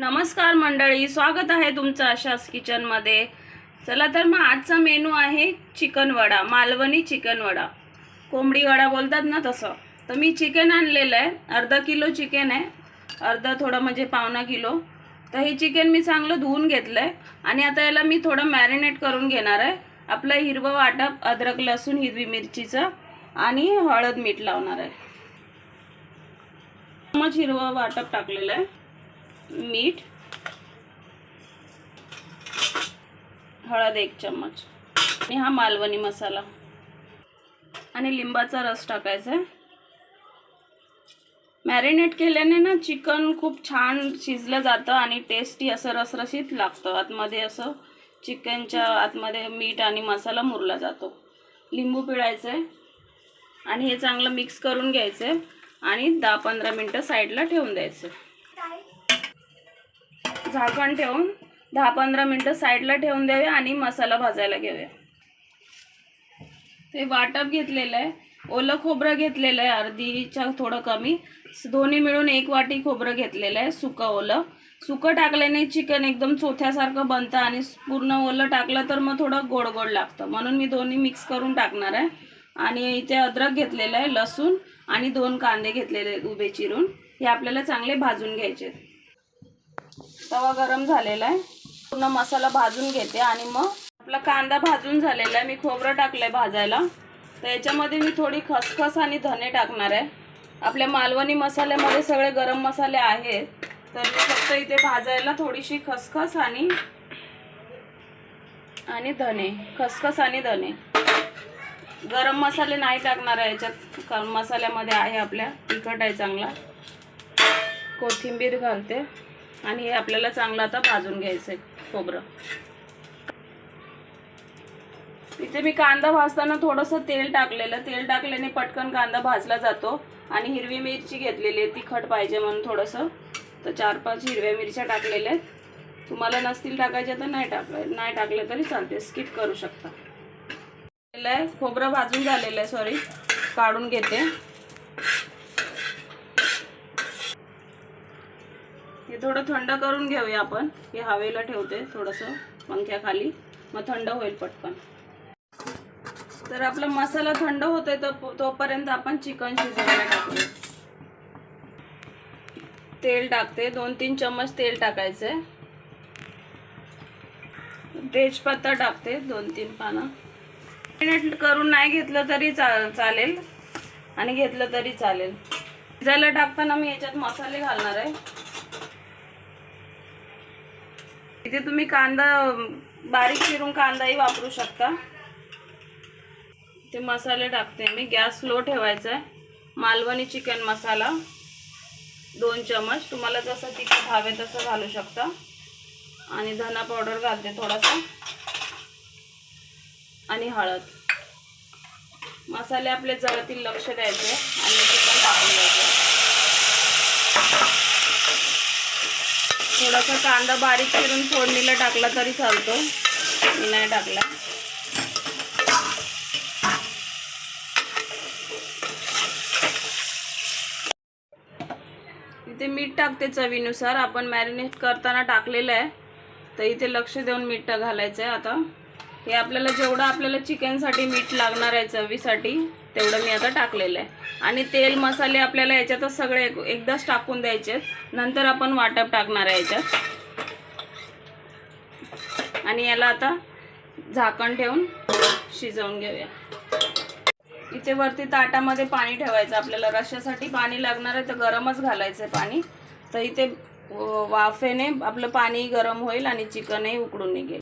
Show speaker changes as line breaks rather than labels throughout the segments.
नमस्कार मंडळी स्वागत आहे तुमचं अशाच किचनमध्ये चला तर मग आजचा मेनू आहे चिकन वडा मालवणी चिकन वडा. कोंबडी वडा बोलतात ना तसं. तर मी चिकन आणलेलं आहे अर्धा किलो चिकन आहे अर्धा थोडं म्हणजे पावणा किलो. तर हे चिकन मी चांगलं धुवून घेतलं आहे आणि आता याला मी थोडं मॅरिनेट करून घेणार आहे. आपलं हिरवं वाटप अद्रक लसूण हिरवी मिरचीचं आणि हळद मीठ लावणार आहे. मग हिरवं वाटप टाकलेलं आहे. मीठ हळद एक चम्मच. आणि हा मालवणी मसाला. आणि लिंबाचा रस टाकायचा आहे. मॅरिनेट केल्याने ना चिकन खूप छान शिजलं जातं आणि टेस्टी असं रसरशीत लागतं. आतमध्ये असं चिकनच्या आतमध्ये मीठ आणि मसाला मुरला जातो. लिंबू पिळायचं आहे आणि हे चांगलं मिक्स करून घ्यायचं आहे आणि दहा पंधरा मिनटं साईडला ठेवून द्यायचं झाकण ठेवून दहा पंधरा मिनटं साईडला ठेवून द्यावे आणि मसाला भाजायला घेऊया ते वाटप घेतलेलं आहे. ओलं खोबरं घेतलेलं आहे अर्धीच्या थोडं कमी. दोन्ही मिळून एक वाटी खोबरं घेतलेलं आहे सुकं ओलं. सुकं टाकल्याने चिकन एकदम चोथ्यासारखं बनतं आणि पूर्ण ओलं टाकलं तर मग थोडं गोड गोड लागतं. म्हणून मी दोन्ही मिक्स करून टाकणार आहे. आणि इथे अद्रक घेतलेलं आहे लसूण आणि दोन कांदे घेतलेले आहेत उभे चिरून. हे आपल्याला चांगले भाजून घ्यायचे आहेत. तवा गरम झालेला आहे. पूर्ण मसाला भाजून घेते आणि मग आपला कांदा भाजून झालेला आहे. मी खोबरं टाकलं आहे भाजायला. तर याच्यामध्ये मी थोडी खसखस आणि धने टाकणार आहे. आपल्या मालवणी मसाल्यामध्ये सगळे गरम मसाले आहेत. तर मी फक्त इथे भाजायला थोडीशी खसखस आणि आणि धने. खसखस आणि धने. गरम मसाले नाही टाकणार आहे याच्यात. मसाल्यामध्ये आहे आपल्या. तिखट आहे चांगला. कोथिंबीर घालते. आणि हे आपल्याला चांगलं आता भाजून घ्यायचं आहे खोबरं. इथे मी कांदा भाजताना थोडंसं तेल टाकलेलं तेल टाकल्याने पटकन कांदा भाजला जातो आणि हिरवी मिरची घेतलेली आहे तिखट पाहिजे म्हणून थोडंसं. तर चार पाच हिरव्या मिरच्या टाकलेल्या आहेत. तुम्हाला नसतील टाकायच्या तर नाही टाकलं नाही टाकले तरी चालते स्किप करू शकता. आहे खोबरं भाजून झालेलं आहे सॉरी काढून घेते. थोडं थंड करून घेऊया आपण. हे हवेला ठेवते थोडंसं पंख्याखाली मग थंड होईल पटकन. तर आपला मसाला थंड होतोय तर तोपर्यंत आपण चिकन शिजवायला टाकूया. तेल टाकते. दोन तीन चम्मच तेल टाकायचे तेजपत्ता टाकते. दोन तीन पानं. मॅरिनेट करून नाही घेतलं तरी चा चालेल. आणि घेतलं तरी चालेल. शिजायला टाकताना मी याच्यात मसाले घालणार आहे. इथे तुम्ही कांदा बारीक चिरून कांदाही वापरू शकता. ते मसाले टाकते मी. गॅस स्लो ठेवायचा आहे मालवणी चिकन मसाला दोन चमच तुम्हाला जसं तिखट हवे तसं घालू शकता. आणि धना पावडर घालते थोडासा. आणि हळद. मसाले आपले जळतील लक्ष द्यायचे आणि चिकन टाकून द्यायचं थोडासा कांदा बारीक चिरून फोडणीला टाकला तरी चालतो. मी नाही टाकला. इथे मीठ टाकते चवीनुसार. आपण मॅरिनेट करताना टाकलेलं आहे. तर इथे लक्ष देऊन मीठ घालायचं आहे आता. हे आपल्याला जेवढं आपल्याला चिकनसाठी मीठ लागणार आहे चवीसाठी तेवढं मी आता टाकलेलं आहे. आणि तेल मसाले आपल्याला याच्यातच सगळे एक- एकदाच टाकून द्यायचे नंतर आपण वाटप टाकणार आहे याच्यात. आणि याला आता झाकण ठेवून शिजवून घेऊया. इथे वरती ताटामध्ये पाणी ठेवायचं आपल्याला. रश्यासाठी पाणी लागणार आहे तर गरमच घालायचं आहे पाणी. तर इथे वाफेने आपलं पाणी गरम होईल आणि चिकनही उकडून निघेल.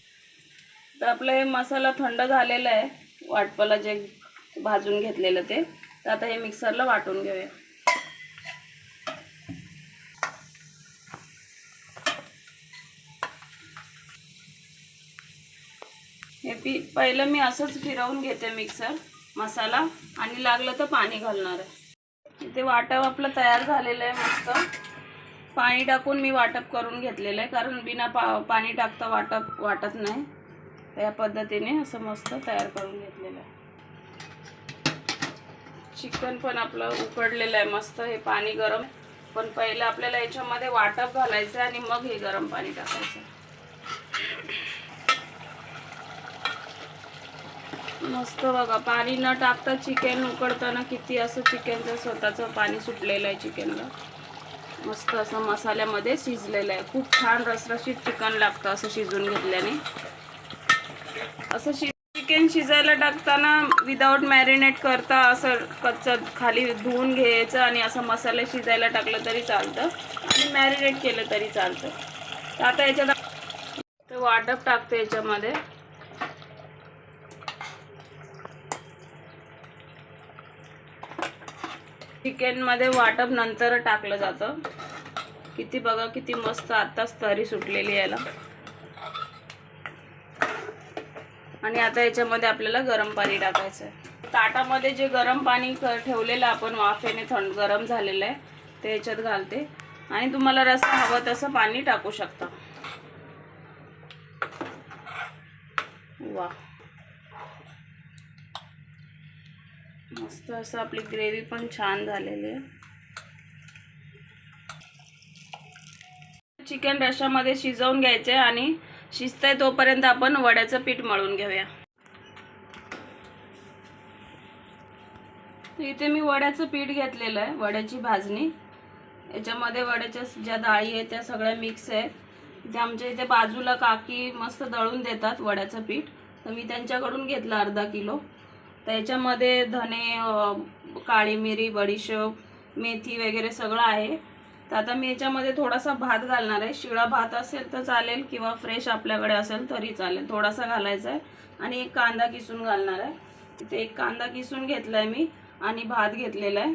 तर आपलं हे मसाला थंड झालेला आहे. वाटपाला जे भाजून घेतलेलं ते. तर आता हे मिक्सरला वाटून घेऊया. हे पी पहिलं मी असंच फिरवून घेते मिक्सर मसाला आणि लागलं तर पाणी घालणार आहे. इथे वाटप आपलं तयार झालेलं आहे मस्त. पाणी टाकून मी वाटप करून घेतलेलं आहे कारण बिना पा पाणी टाकता वाटप वाटत नाही. या पद्धतीने असं मस्त तयार करून घेतलेलं आहे. चिकन पण आपलं उकडलेलं आहे मस्त हे पाणी गरम. पण पहिलं आपल्याला याच्यामध्ये वाटप घालायचं आणि मग हे गरम पाणी टाकायचं. मस्त बघा पाणी न टाकता चिकन उकडताना किती असं चिकनचं स्वतःचं पाणी सुटलेलं आहे चिकनला. मस्त असं मसाल्यामध्ये शिजलेलं आहे. खूप छान रसरशीत चिकन लागतं असं शिजून घेतल्याने. असं शि चिकन शिजायला टाकताना विदाऊट मॅरिनेट करता असं कच्चं खाली धुवून घ्यायचं आणि असं मसाला शिजायला टाकलं तरी चालतं. आणि मॅरिनेट केलं तरी चालतं. तर आता याच्यात वाटप टाकते याच्यामध्ये. चिकनमध्ये वाटप नंतर टाकलं जातं. किती बघा किती मस्त आत्ताच तरी सुटलेली याला. आणि आता याच्यामध्ये आपल्याला गरम पाणी टाकायचं आहे. ताटामध्ये जे गरम पाणी ठेवलेलं आपण वाफेने थंड गरम झालेलं आहे ते याच्यात घालते. आणि तुम्हाला रसा हवं तसं पाणी टाकू शकता. वा मस्त असं आपली ग्रेव्ही पण छान झालेली आहे. चिकन रशामध्ये शिजवून घ्यायचे आणि शिजतंय तोपर्यंत आपण वड्याचं पीठ मळून घेऊया. इथे मी वड्याचं पीठ घेतलेलं आहे वड्याची भाजणी. याच्यामध्ये वड्याच्या ज्या डाळी आहेत त्या सगळ्या मिक्स आहेत इथे आमच्या इथे बाजूला काकी मस्त दळून देतात वड्याचं पीठ. तर मी त्यांच्याकडून घेतलं अर्धा किलो. तर याच्यामध्ये धने काळी मिरी बडीशेप मेथी वगैरे सगळं आहे. तर आता मी याच्यामध्ये थोडासा भात घालणार आहे. शिळा भात असेल तर चालेल किंवा फ्रेश आपल्याकडे असेल तरी चालेल. थोडासा घालायचा आहे. आणि एक कांदा किसून घालणार आहे. तिथे एक कांदा किसून घेतला आहे मी आणि भात घेतलेला आहे.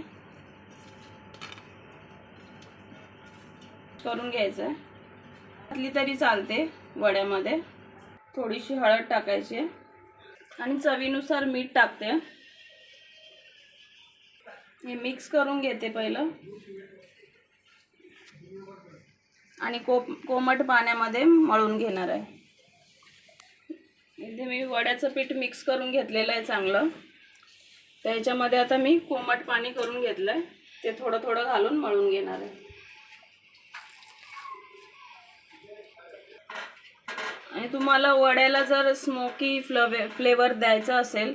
करून घ्यायचं आहे. घातली तरी चालते वड्यामध्ये. थोडीशी हळद टाकायची आणि चवीनुसार मीठ टाकते. हे मिक्स करून घेते पहिलं. आणि को कोमट पाण्यामध्ये मळून घेणार आहे. इथे मी वड्याचं पीठ मिक्स करून घेतलेलं आहे चांगलं. तर ह्याच्यामध्ये आता मी कोमट पाणी करून घेतलं आहे ते थोडं थोडं घालून मळून घेणार आहे. आणि तुम्हाला वड्याला जर स्मोकी फ्लवे फ्लेवर द्यायचा असेल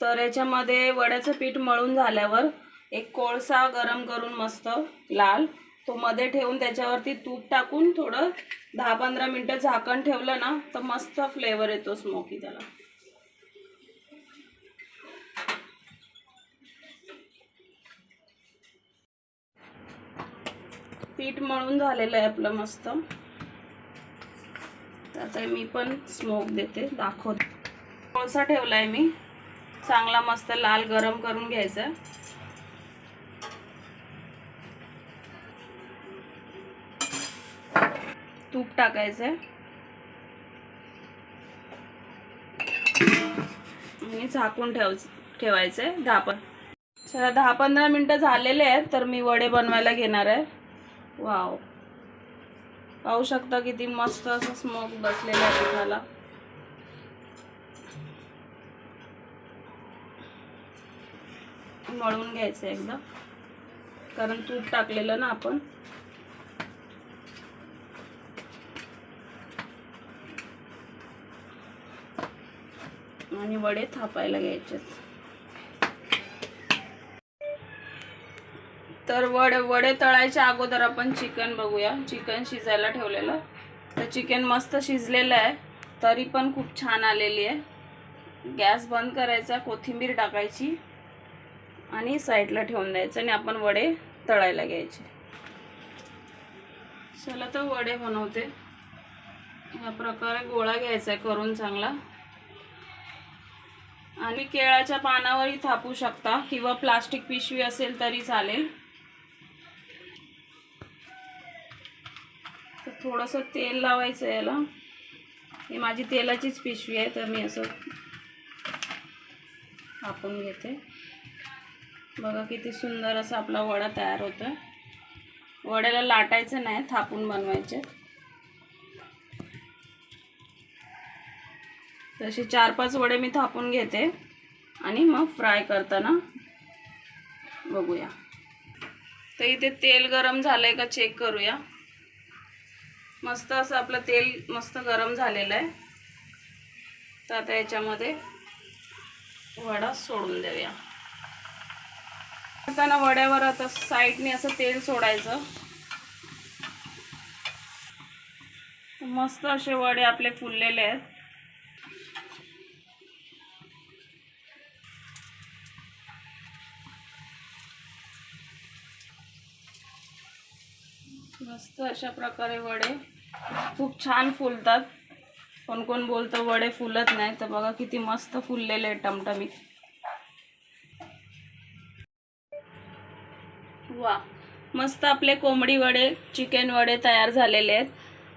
तर याच्यामध्ये वड्याचं पीठ मळून झाल्यावर एक कोळसा गरम करून मस्त लाल तो मध्ये ठेवून त्याच्यावरती तूप टाकून थोडं दहा पंधरा मिनटं झाकण ठेवलं ना तर मस्त फ्लेवर येतो स्मोकी त्याला. पीठ मळून झालेलं आहे आपलं मस्त. तर मी पण स्मोक देते दाखवते. कोळसा ठेवला आहे मी. चांगला मस्त लाल गरम करून घ्यायचा टाकायचं आहे आणि झाकून ठेव ठेवायचं आहे दहा पण चला दहा पंधरा मिनटं झालेले आहेत तर मी वडे बनवायला घेणार आहे. वाव. पाहू शकता किती मस्त असं स्मोक बसलेला आहे पिठाला मळून घ्यायचं एकदा. कारण तूप टाकलेलं ना आपण. आणि वडे थापायला घ्यायचेच तर वड वडे तळायच्या अगोदर आपण चिकन बघूया. चिकन शिजायला ठेवलेलं. तर चिकन मस्त शिजलेलं आहे. तरी पण खूप छान आलेली आहे. गॅस बंद करायचा कोथिंबीर टाकायची आणि साईडला ठेवून द्यायचं आणि आपण वडे तळायला घ्यायचे. चला तर वडे बनवते. या प्रकारे गोळा घ्यायचा आहे करून चांगला. आणि केळाच्या पानावरही थापू शकता किंवा प्लास्टिक पिशवी असेल तरी चालेल. तर थोडंसं तेल लावायचं आहे याला. ही माझी तेलाचीच पिशवी आहे तर मी असं थापून घेते. बघा किती सुंदर असा आपला वडा तयार होतो आहे वड्याला लाटायचं नाही थापून बनवायचे. तसे चार पाच वडे मी थापून घेते. आणि मग फ्राय करताना बघूया. तर इथे तेल गरम झालंय का चेक करूया. मस्त असं आपलं तेल मस्त गरम झालेलं आहे. तर आता याच्यामध्ये वडा सोडून देऊया. करताना वड्यावर आता साईडने असं तेल सोडायचं. मस्त असे वडे आपले फुललेले आहेत. मस्त अशा प्रकारे वडे. खूप छान फुलतात. कोण कोण बोलतं वडे फुलत नाही तर बघा किती मस्त फुललेले आहेत टमटमीत वा मस्त आपले कोंबडी वडे चिकन वडे तयार झालेले आहेत.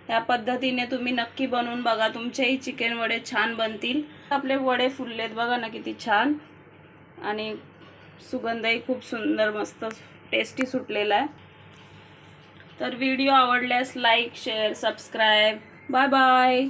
या पद्धतीने तुम्ही नक्की बनवून बघा तुमचेही चिकन वडे छान बनतील. आपले वडे फुललेत बघा ना किती छान. आणि सुगंधही खूप सुंदर मस्त टेस्टी सुटलेला आहे. तर व्हिडिओ आवडल्यास like share subscribe. Bye bye.